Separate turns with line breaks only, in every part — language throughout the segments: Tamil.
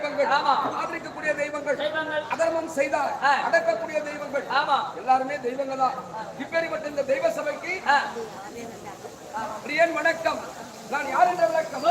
தெய்வங்கள் ஆதரிக்கக்கூடிய தெய்வங்கள் அதர்மம் செய்தால் அடக்கக்கூடிய தெய்வங்கள். எல்லாருமே தெய்வங்கள். தான் இப்பேற்பட்ட இந்த தெய்வ சபைக்கு பிரியன் வணக்கம். நான் யார் என்ற விளக்கம்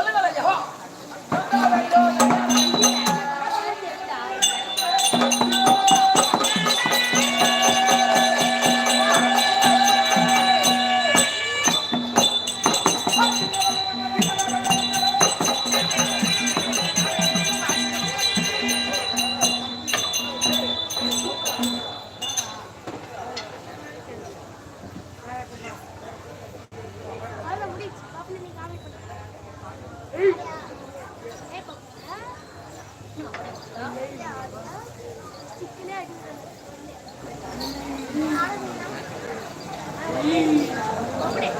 đẹp.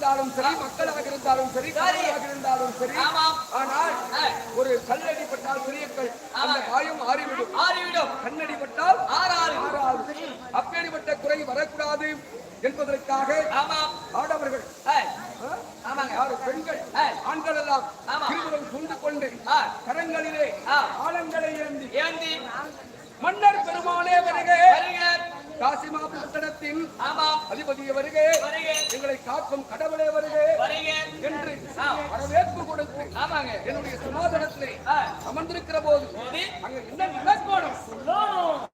இருந்தாலும்
சரி மக்களாக இருந்தாலும் சரி கடவுளாக இருந்தாலும் சரி. ஆனால் ஒரு கல்லடிப்பட்டால் பெரிய கல் அந்த. காயம் ஆறிவிடும்
ஆறிவிடும் ஆறாறு
ஆறாது. அப்படிப்பட்ட குறை வரக்கூடாது என்பதற்காக
ஆமாம்
ஆடவர்கள் பெண்கள். ஆண்கள் எல்லாம்
ஆமா.
திருவுரம் கொண்டு கரங்களிலே
ஆ.
ஆலங்களை ஏந்தி
ஏந்தி
மன்னர் பெருமானே வருக. பட்டணத்தின்
ஆமாம்
அதிபதியே வருக. எங்களை காக்கும் கடவுளே வருக. என்று. வரவேற்பு கொடுத்து
ஆமாங்க.
என்னுடைய சமாதானத்திலே அமர்ந்திருக்கிற போது
போது
அங்க என்ன நடக்கணும்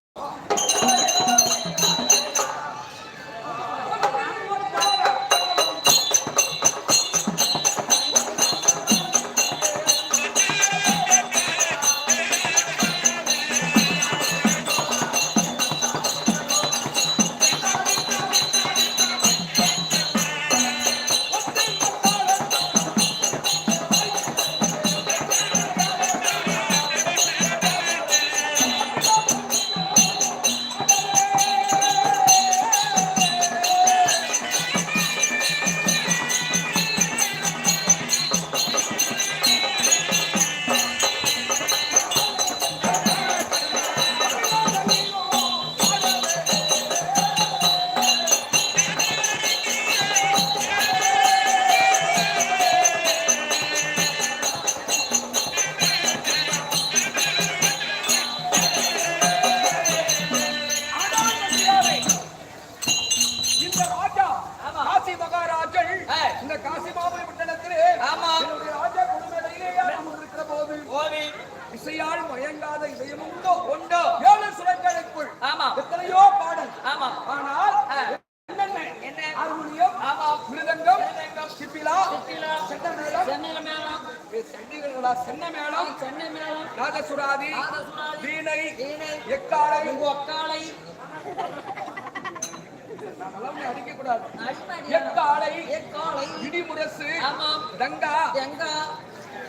எக்காலை எக்காலை இடிமுரசு.
ஆமாம்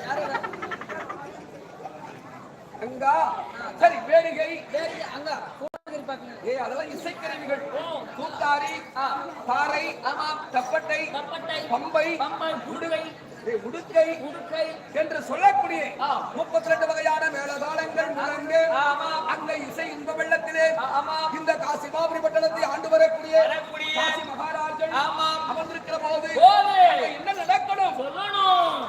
யாரு இவ?
டங்கா சரி வேடிகை.
சரி, அங்க.
ஏ அதெல்லாம் இசைக்கருவிகள். தூத்தாரி
ஆ,
தாரை தப்பட்டை
தப்பட்டை
பம்பை
பம்பை
ஏ, உடுக்கை
உடுக்கை
என்று சொல்லக்கூடிய. முப்பத்தி ரெண்டு வகையான மேலதாளங்கள் முழங்கு அங்க இசை இன்ப வெள்ளத்திலே இந்த காசி மாபுரி பட்டணத்தை ஆண்டு வரக்கூடிய காசி மகாராஜன் அமர்ந்திருக்கிற போது என்ன நடக்கணும்?
சொல்லணும்.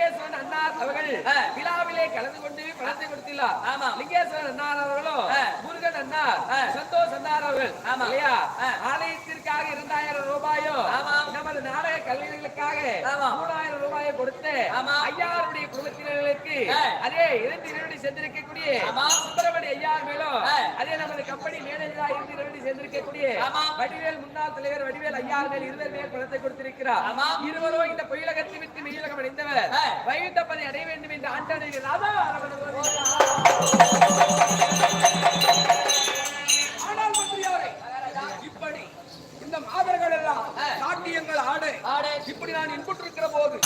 லிங்கேஸ்வரன் அண்ணார் அவர்கள். விழாவிலே கலந்து கொண்டு பணத்தை கொடுத்துள்ளார்
ஆமா.
லிங்கேஸ்வரன் அண்ணார் அவர்களும். முருகன் அண்ணார்
ஆ.
சந்தோஷ் அண்ணார் அவர்கள்
ஆமா.
இல்லையா. ஆலயத்திற்காக இரண்டாயிரம் ரூபாயும்
ஆமா.
நமது நாடக கல்லூரிகளுக்காக
ஆமா.
மூணாயிரம் ரூபாயை கொடுத்து. ஐயாருடைய குடும்பத்தினர்களுக்கு. அதே இரண்டு சென்றிருக்கக்கூடிய
ஆமா.
சுப்பிரமணிய ஐயா மேலும். அதே நமது கம்பெனி மேனேஜரா இரண்டு சேர்ந்திருக்கக்கூடிய
ஆமா.
வடிவேல் முன்னாள் தலைவர் வடிவேல் ஐயா மேல் இருவர் மேல் பணத்தை கொடுத்திருக்கிறார். இருவரும் இந்த பொயிலகத்தை விட்டு மெய்யலகம் அடைந்தவர்
ஆ.
வைகுந்தப்பதை அடைய வேண்டும் என்று ஆண்டாடி ராதா
ஆனால் மந்திரியாரே இப்படி இந்த மாதர்கள் எல்லாம். நாட்டியங்கள் ஆடு
ஆடு.
இப்படி நான் இன்புற்றிருக்கிற போது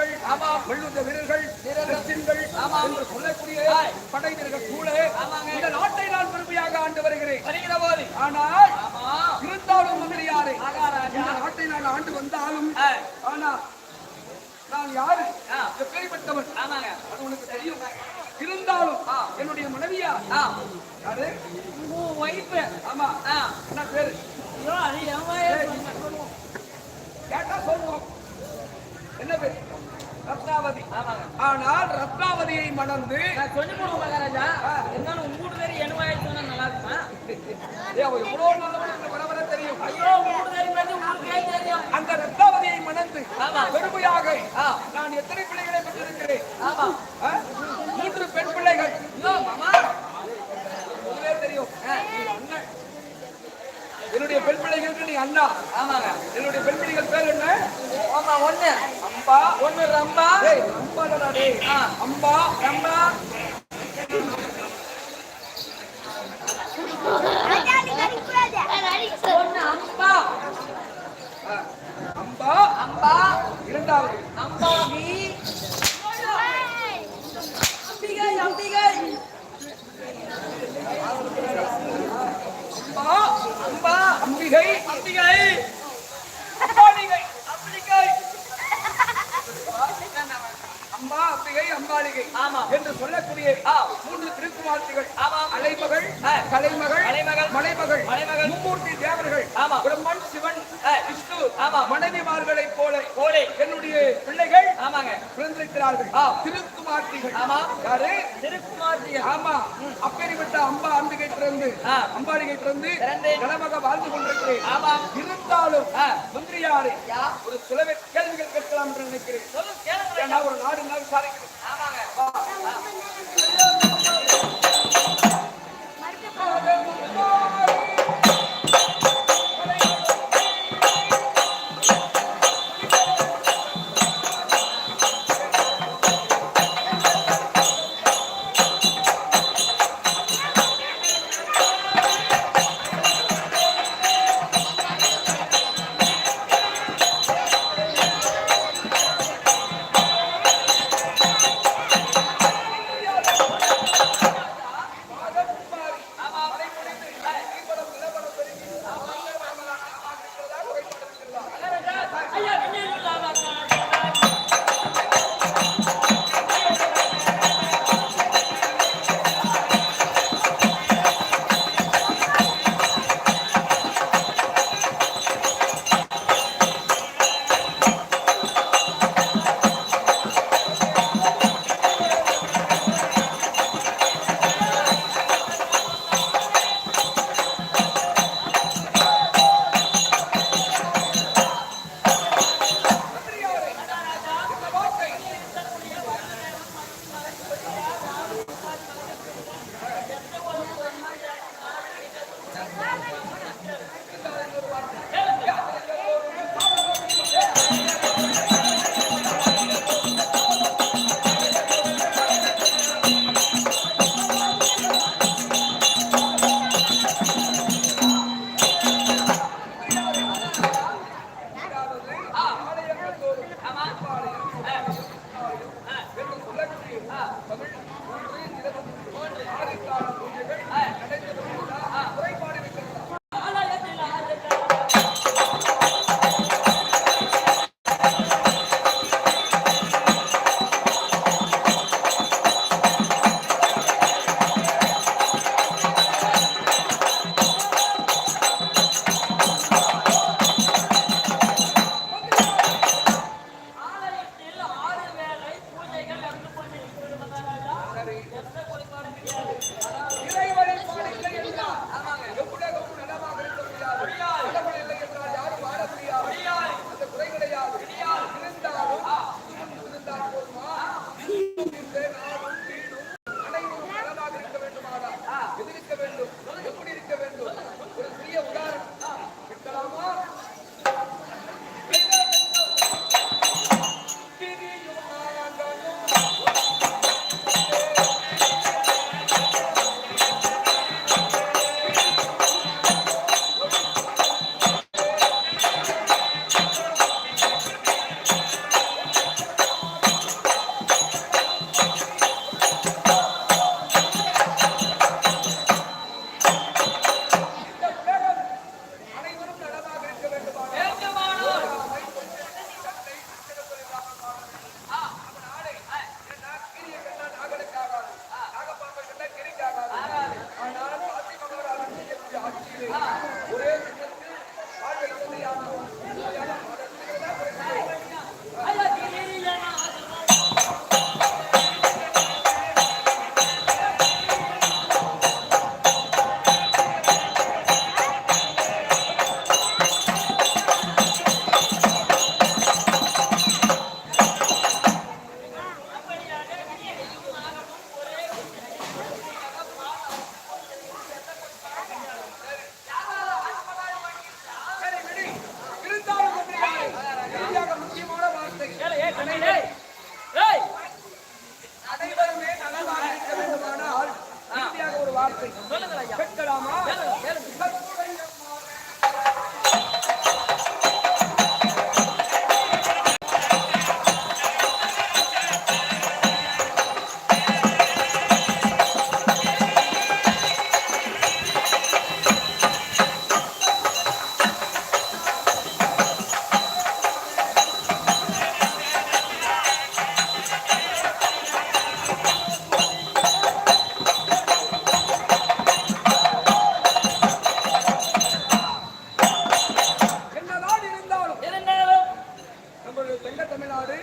வீரர்கள்
ஆமாம்.
வெள்ளுந்த வீரர்கள் ரத்தின்கள்
ஆமாம்.
என்று சொல்லக்கூடிய. படை வீரர்கள் கூட. இந்த நாட்டை நான் பெருமையாக ஆண்டு வருகிறேன்
வருகிற போது
ஆனால்
ஆமா
இருந்தாலும் மந்திரியாரே. இந்த நாட்டை நான் ஆண்டு வந்தாலும். ஆனா நான் யாரு. எப்பேற்பட்டவன்
ஆமாங்க
அது உனக்கு தெரியும் இருந்தாலும் என்னுடைய மனைவியா யாரு
ஒய்ஃபு
ஆமா என்ன பேரு. கேட்டா சொல்லுவோம் என்ன பேரு? ரத்னாவதி.
ஆமாங்க
ஆனால் ரத்னாவதியை மணந்து
சொல்லி போடுவோம் மகாராஜா. இருந்தாலும் உங்க வீட்டு பேர் நல்லா இருக்குமா?
ஏய், அவ எவ்வளவு நல்லவன் என்று வர வர தெரியும்.
ஐயோ உங்க வீட்டு பேர் பத்தி உங்களுக்கே தெரியும்.
அந்த ரத்னாவதியை மணந்து. பெருமையாக. நான் எத்தனை பிள்ளைகளை பெற்றிருக்கிறேன்? மூன்று பெண் பிள்ளைகள். உங்களுக்கே தெரியும். அண்ணன். என்னுடைய பெண் பிள்ளைகளுக்கு நீ அண்ணா.
ஆமாங்க.
என்னுடைய பெண் பிள்ளைகள் பேர் என்ன?
ஆமா ஒண்ணு.
அம்பா
ஒண்ணு ரம்பா.
அம்பா. அம்பா
ரம்பா அம்பா.
அம்பா
அம்பா
இரண்டாவது.
அம்பாவி அம்பிகை அம்பிகை.
அம்பா
அம்பா
அம்பிகை.
அம்பிகை
அம்பாளிகை
அம்பிகை
அம்பா அம்பிகை அம்பாளிகை
ஆமா.
என்று சொல்லக்கூடிய. மூன்று திருக்குமார்த்திகள்
ஆமா.
அலைமகள். கலைமகள்
கலைமகள்,
மலைமகள்
மலைமகள்,
மும்மூர்த்தி தேவர்கள்
ஆமா.
பிரம்மன் சிவன். விஷ்ணு
ஆமா.
மனைவிமார்களைப் போல
கோழை
என்னுடைய பிள்ளைகள்
ஆமாங்க
பிறந்திருக்கிறார்கள். திருக்குமார்த்திகள்
ஆமா.
யாரு
திருக்குமார்த்திகள்
ஆமா அப்பேறிப்பட்ட அம்பா அம்பிகை பிறந்து
ஆ.
அம்பாளிகை பிறந்து நலமாக வாழ்ந்து கொண்டிருக்கிறேன்
ஆமா
இருந்தாலும்
ஆ.
மந்திரியாரே
யா
ஒரு சில கேள்விகள் கேட்கலாம் என்று நினைக்கிறேன்
சொல்லு கேளுங்க
ஏன்னா ஒரு தமிழ்நாடு.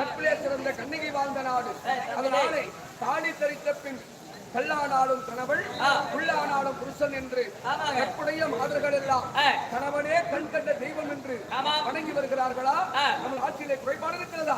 கற்பிலே சிறந்த கண்ணகி வாழ்ந்த நாடு. அதனாலே தாலி தரித்த பின் கல்லானாலும் கணவள் உள்ளானாலும் புருஷன் என்று கற்புடைய மாதர்கள் எல்லாம் கணவனே கண் கண்ட தெய்வம் என்று வணங்கி வருகிறார்களா? நம்ம ஆட்சியிலே குறைபாடு இருக்கிறதா?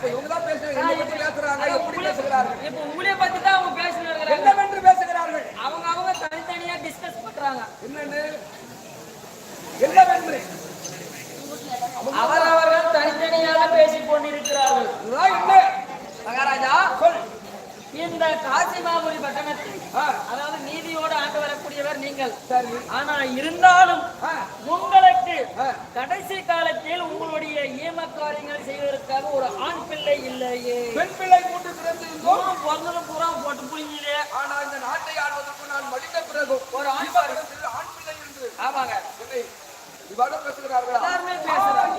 இப்ப இவங்க தான் பேசுறாங்க என்ன பத்தி பேசுறாங்க எப்படி பேசுகிறார்கள்?
இப்ப உங்களே பத்தி தான் அவங்க பேசிட்டு இருக்கிறாங்க
என்னவென்று பேசுகிறார்கள்?
அவங்க அவங்க தனித்தனியா டிஸ்கஸ் பண்றாங்க.
என்னன்னு? என்னவென்று
அவரவர்கள் தனித்தனியாக பேசிக் கொண்டிருக்கிறார்கள்.
இதுதான் என்ன?
மகாராஜா
சொல்.
இந்த காசிமாபுரி பட்டணத்தை
ஆ,
அதாவது நீதியோடு ஆண்டு வரக்கூடியவர் நீங்கள். ஆனா இருந்தாலும் உங்களுக்கு. கடைசி காலத்தில் உங்களுடைய ஈம காரியங்களை செய்வதற்காக ஒரு ஆண் பிள்ளை இல்லையே.
பெண் பிள்ளை மூன்று பிறந்திருந்தோம்
பூரா பிறந்ததும் பூரா போட்டு புரிஞ்சிலே
ஆனா இந்த நாட்டை ஆள்வதற்கு நான் மடிந்த பிறகு
ஒரு ஆண்
ஆண் பிள்ளை என்று.
ஆமாங்க.
இவ்வாறு பேசுகிறார்களா?
எல்லாருமே பேசுறாங்க.